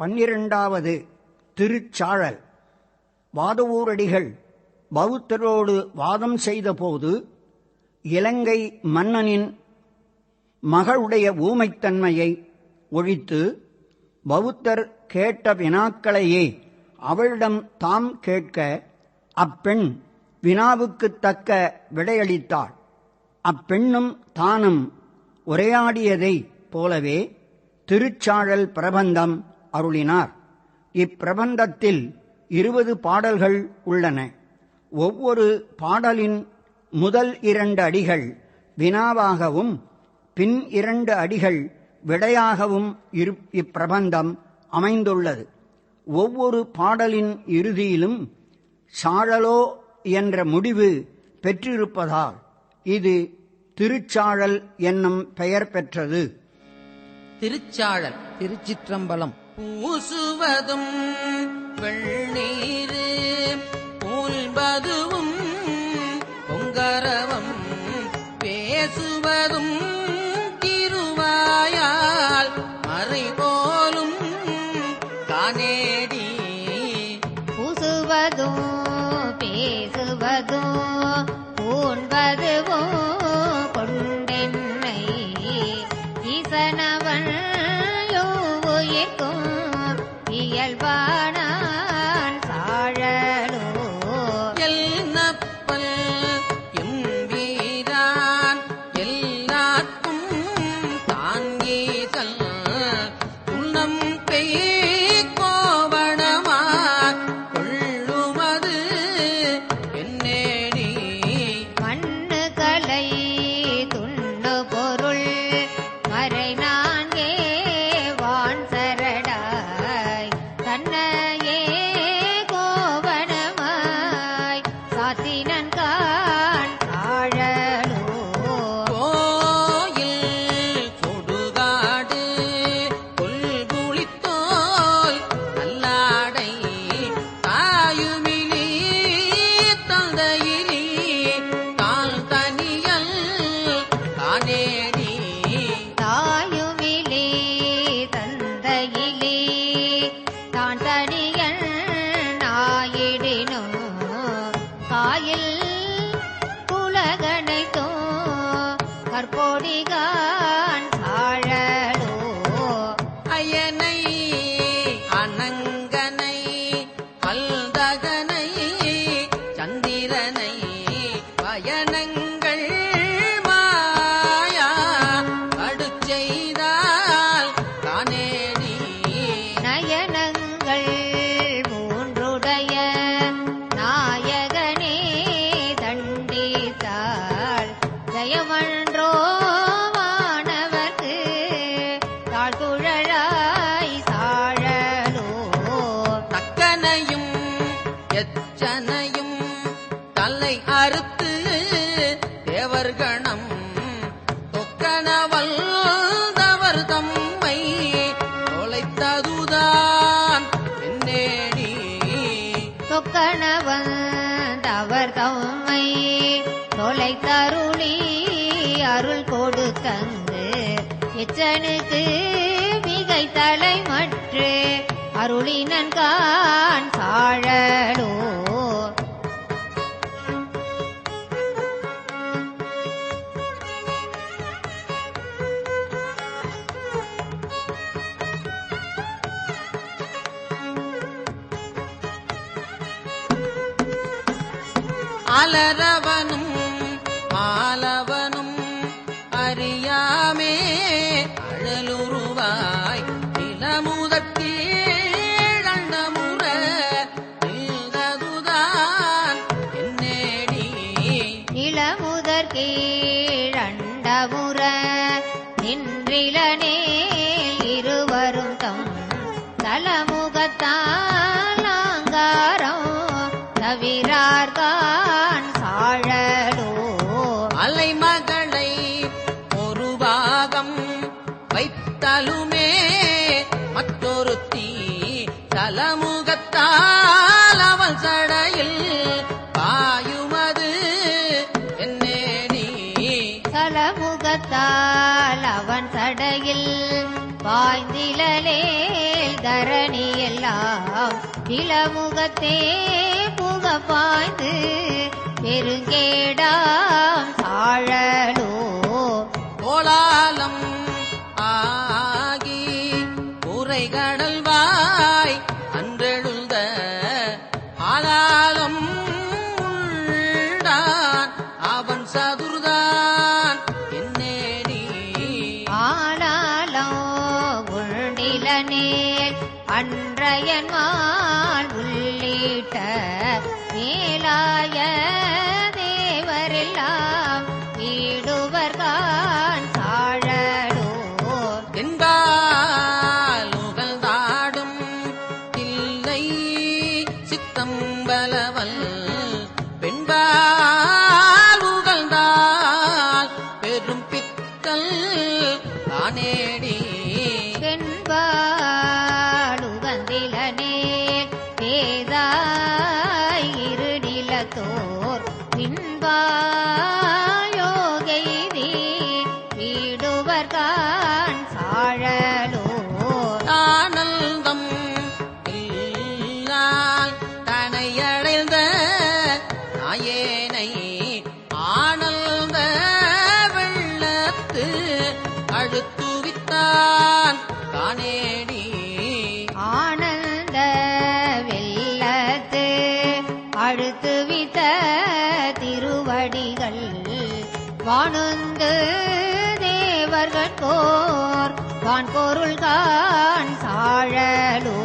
பன்னிரண்டாவது திருச்சாழல். வாதவூரடிகள் பௌத்தரோடு வாதம் செய்தபோது இலங்கை மன்னனின் மகளுடைய ஊமைத்தன்மையை ஒழித்து பௌத்தர் கேட்ட வினாக்களையே அவளிடம் தாம் கேட்க அப்பெண் வினாவுக்குத் தக்க விடையளித்தாள். அப்பெண்ணும் தானும் உரையாடியதைப் போலவே திருச்சாழல் பிரபந்தம் அருளினார். இப்பிரபந்தத்தில் இருபது பாடல்கள் உள்ளன. ஒவ்வொரு பாடலின் முதல் இரண்டு அடிகள் வினாவாகவும் பின் இரண்டு அடிகள் விடையாகவும் இரு இப்பிரபந்தம் அமைந்துள்ளது. ஒவ்வொரு பாடலின் இறுதியிலும் சாழலோ என்ற முடிவு பெற்றிருப்பதால் இது திருச்சாழல் என்னும் பெயர் பெற்றது. திருச்சாழல் திருச்சிற்றம்பலம். பூசுவதும் வெள்ளீரு பூல்பதுவும் பொங்கரவம் பேசுவதும் அதுதான் என்னேடி தொக்கணவன் தவர் தம்மை தொலை தருளி அருள் கொடுத்தங்கு எச்சனுக்கு மிகை தலை தலைமற்று அருளினன் கான் சாழல் அலரவனும் தலமுமே மற்றொருத்தி தலமுகத்தால் அவள் சடையில் பாயுமது. என்னேடி தலமுகத்தால் அவன் சடையில் பாய்ந்திலே தரணி எல்லாம் இளமுகத்தே புக பாய்ந்து பெருங்கேடாம் தாழலோ. கோலாலம் அலை கடல்வாய் அன்றெழுந்த ஆதாலம் உள்ளான். அவன் சதுர்தான். என்னேடி ஆளாலோ உண்டில நேர் அன்றையன் படிகள் வானந்து தேவர்கட்கோர் வான் பொருள்கான் சாழலோ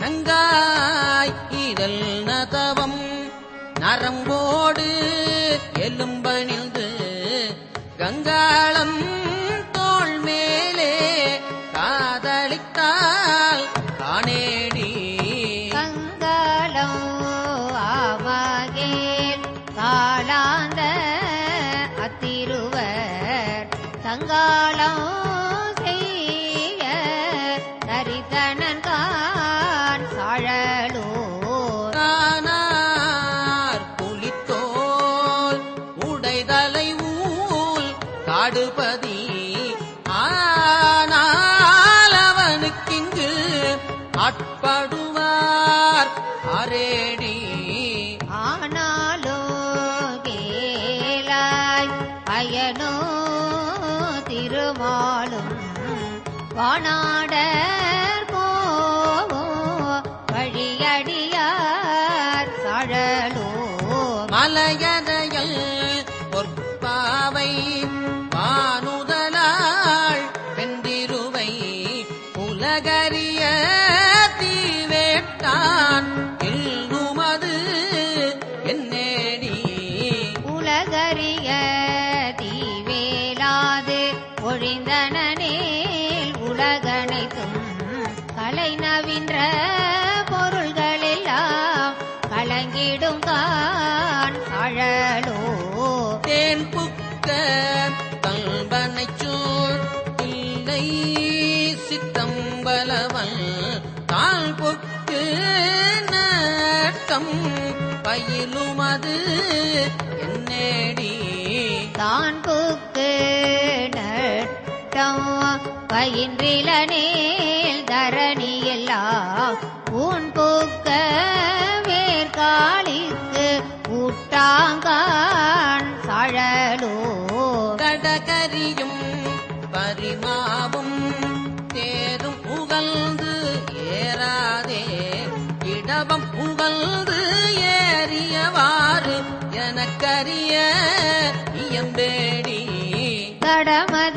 நங்காய் இதழ் நரம்போடு எலும்பணிந்து கங்காளம் ஆட்படுவார் அரேடி ஆனாலோ கேலாய் அயனோ திருமாலும் வானா சித்த தல்பனைச்சோர் இல்லை சித்தம்பலவன் தாழ் பொக்கு நட்டம் என்னேடி? தான் பொக்கு நட்டம் பயின்றிலனே கரிய இயம்பேடி கடமை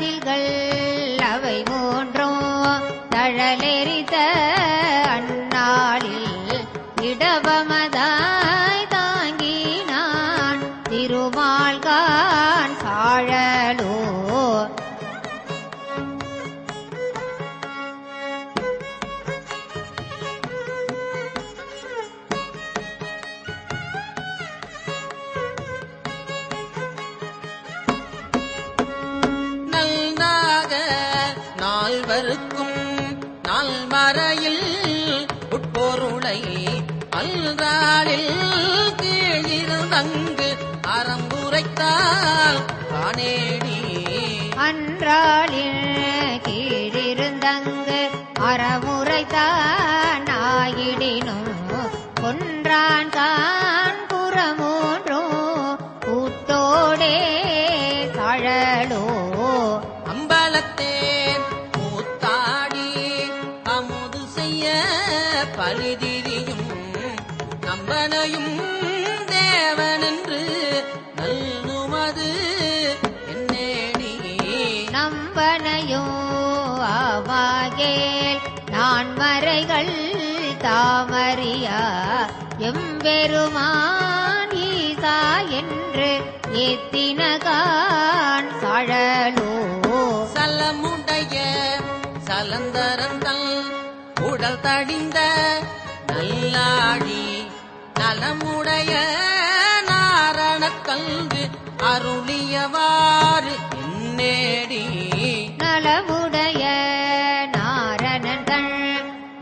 அறுக்கும் நால்மறையில் உட்பொருளை அல்றாளில் கீழிருந்தங்கு அறம்புரைத்தால் காணேடி. அன்றாள் செய்ய பரிதிரியும் நம்பனையும் தேவனென்று நல்குமது. என்னேடி நம்பனையோ ஆவாகேல் நான் மறைகள் தாமறியா. எம்பெருமான் ஈசா என்று ஏத்தினகான் சழலோ. சலமுடைய சலந்தரந்தல் உடல் தடிந்த நல்லாழி நலமுடைய நாரணக்கல்கு அருளியவாறு என்னேடி? நலமுடைய நாரணன்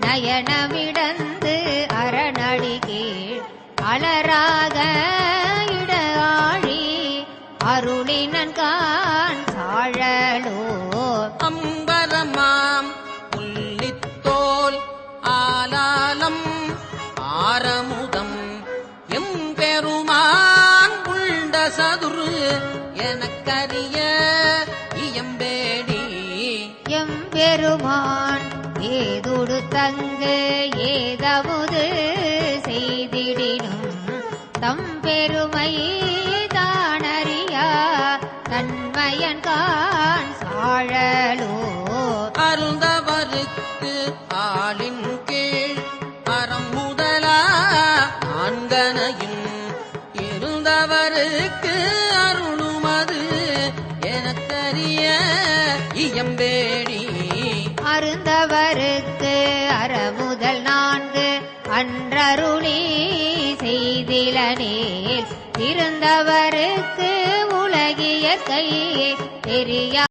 நயனமிடந்து அரணடி கீழ் அலராக இடஆழி அருளினன் கான் சாழலோ. அம்பரமாம் ஆரமுதம் எம்பெருமான் உண்ட சதுரு எனக்கரிய இயம்பேடி எம்பெருமான் ஏதுடு தங்கு ஏதமுது செய்திடினும் தம் பெருமை தானறியா தன்மையன் கான் சாழலோ அருந்தவருக்கு ஆளின் तेरे या